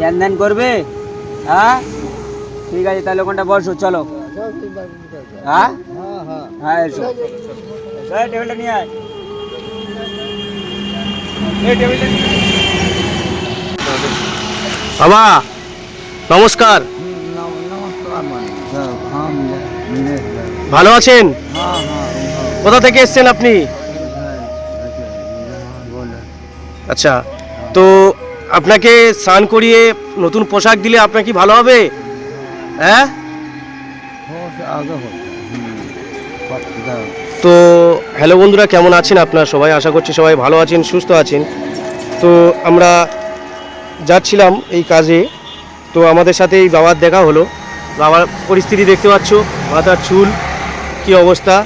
ধ্যান করবে? হ্যাঁ? ঠিক আছে, তাহলে ওখানটা বসো, চলো। হ্যাঁ? হ্যাঁ এসো। টেবিলটা নিয়ে আয়। বাবা, নমস্কার। ভালো আছেন? কোথা থেকে এসেছেন আপনি? আচ্ছা তো আপনাকে স্নান করিয়ে নতুন পোশাক দিলে আপনার কি ভালো হবে? হ্যাঁ? তো হ্যালো বন্ধুরা, কেমন আছেন আপনারা সবাই? আশা করছি সবাই ভালো আছেন, সুস্থ আছেন। তো আমরা যাচ্ছিলাম এই কাজে। তো আমাদের সাথে এই বাবার দেখা হলো। বাবার পরিস্থিতি দেখতে পাচ্ছ, মাথার চুল, কি অবস্থা?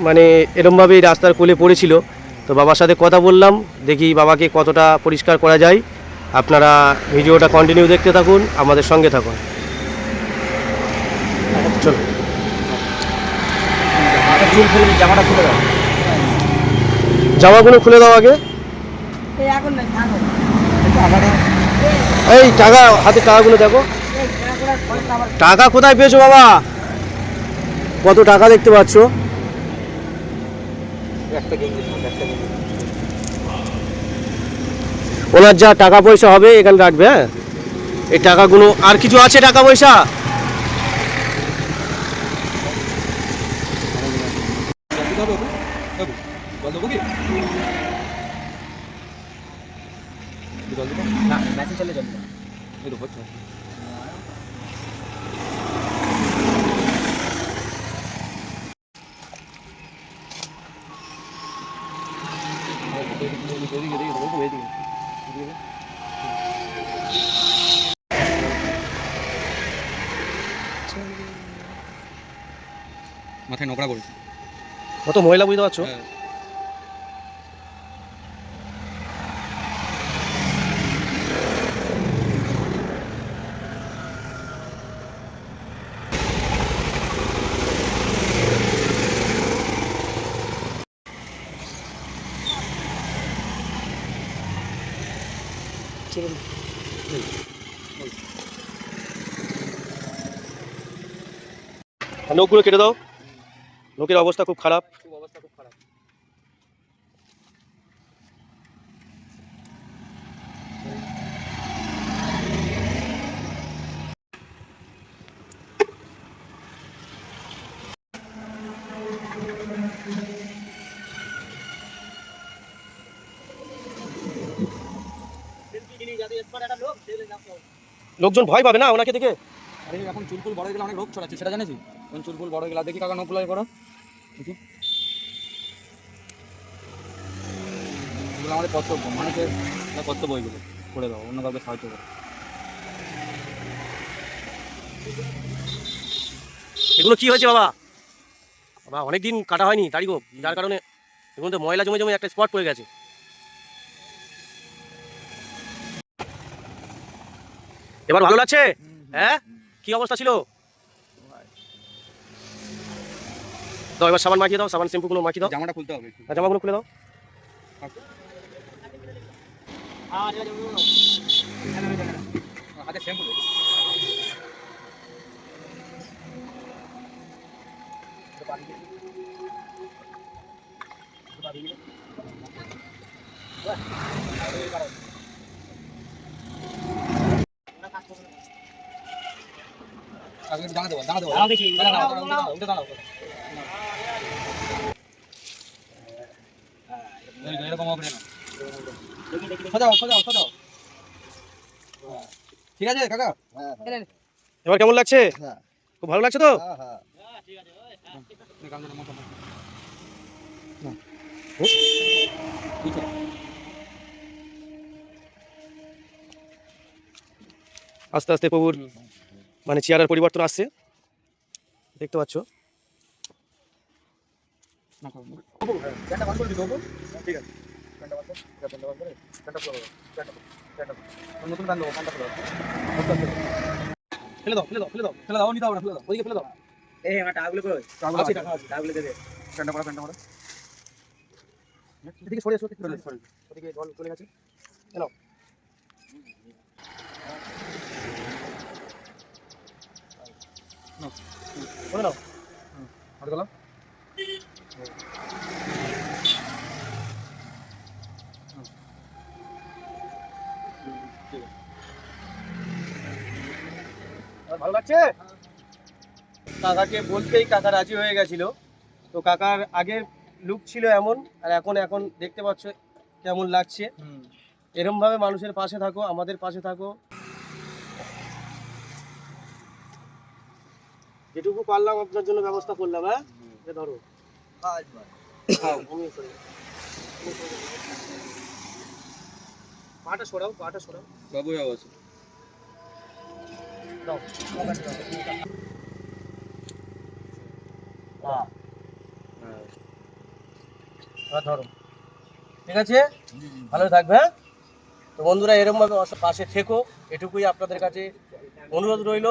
মানে এরমভাবে এই রাস্তার কোলে পড়েছিল। তো বাবার সাথে কথা বললাম, দেখি বাবাকে কতটা পরিষ্কার করা যায়। আপনারা ভিডিওটা কন্টিনিউ দেখতে থাকুন, আমাদের সঙ্গে থাকুন। চলো জামাটা খুলে দাও জামাগুলো খুলে দাও আগে। এই টাকা হাতে টাকাগুলো দেখো। টাকা কোথায় পেয়েছ বাবা? কত টাকা দেখতে পাচ্ছ? ওনার যা টাকা পয়সা হবে এখানে রাখবে হ্যাঁ? এই টাকাগুলো আর কিছু আছে টাকা পয়সা? না মেসেজ চলে যাবে। মাথায় নোংরা করেছি কত মহিলা বুঝতে পারছ? হ্যাঁ। নখগুলো কেটে দাও। নখের অবস্থা খুব খারাপ। অবস্থা খুব খারাপ। লোকজন ভয় পাবে না ওনাকে দেখে? আরে এখন চুলকুল বড় হয়ে গেলে অনেক রোগ ছড়াচ্ছে সেটা জানিস? এখন চুলকুল বড় হয়ে গেলে দেখি কাকা নকুলাই করো। দেখি। এগুলো আমাদের কর্তব্য মানুষের কর্তব্য এগুলো করে দাও অন্য কাউকে সাহায্য করো। এগুলো কি হয়েছে বাবা? বাবা অনেকদিন কাটা হয়নি দাড়ি গো। যার কারণে এগুলো তো ময়লা জমে জমে একটা স্পট পড়ে গেছে। এবার ভালো লাগছে? হ্যাঁ? কি অবস্থা ছিল? দাও এবার সাবান মাখিয়ে দাও সাবান শ্যাম্পুগুলো মাখিয়ে দাও জামাটা খুলতে হবে জামাগুলো খুলে দাও হাতে শ্যাম্পু দাঁড়া দেবো, দাঁড়া দেবো। দাঁড়াও দেখি, দাঁড়া, দাঁড়া, দাঁড়াও, উঠে দাঁড়াও, উঠে দাঁড়াও। এই যে এরকম হবে না। সাজাও, সাজাও, সাজাও। ঠিক আছে কাকা এবার কেমন লাগছে খুব ভালো লাগছে তো। আস্তে আস্তে প্রভুর মানে চেয়ারের পরিবর্তন আসছে দেখতে পাচ্ছ? ঠিক আছে। নতুন গান দেবো গানটা ফেলে ফেলে দাও দাও ফেলে এই আমার টাকাগুলো কই টাকাগুলো আছে জল চলে গেছে হ্যালো না ওরে গেলাম ভালো লাগছে? কাকাকে বলতেই কাকা রাজি হয়ে গেছিল। তো কাকার আগের লুক ছিল এমন আর এখন এখন দেখতে পাচ্ছ কেমন লাগছে। এরম ভাবে মানুষের পাশে থাকো আমাদের পাশে থাকো। যেটুকু পারলাম আপনার জন্য ব্যবস্থা করলাম হ্যাঁ? ধরো। করি। পাটা সরাও পাটা সরাও। বাবু আছে ঠিক আছে ভালো থাকবে হ্যাঁ তো বন্ধুরা এরকম ভাবে পাশে থেকো এটুকুই আপনাদের কাছে অনুরোধ রইল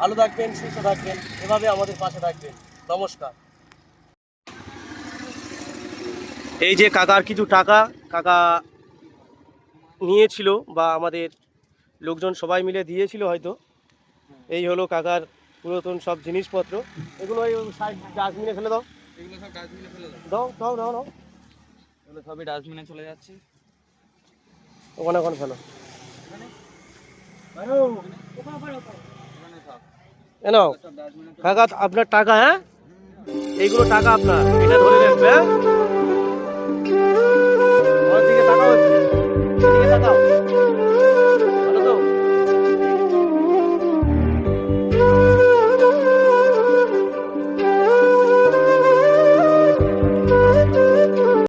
ভালো থাকবেন সুস্থ থাকবেন এভাবে আমাদের পাশে থাকবেন নমস্কার এই যে কাকার কিছু টাকা কাকা নিয়েছিল বা আমাদের লোকজন সবাই মিলে দিয়েছিল হয়তো। এই হলো কাকার পুরাতন সব জিনিসপত্র। এগুলো ওই সাইড ডাস্টবিনে ফেলে দাও। এগুলো সব ডাস্টবিনে ফেলে দাও। দাও দাও দাও দাও। এগুলো সবই ডাস্টবিনে চলে যাচ্ছে। ওখানে ওখানে ফেলো। ওখানে সব। এ সব ডাস্টবিনে কাকা আপনার টাকা হ্যাঁ? এইগুলো টাকা আপনার। এটা ধরে রাখবে হ্যাঁ?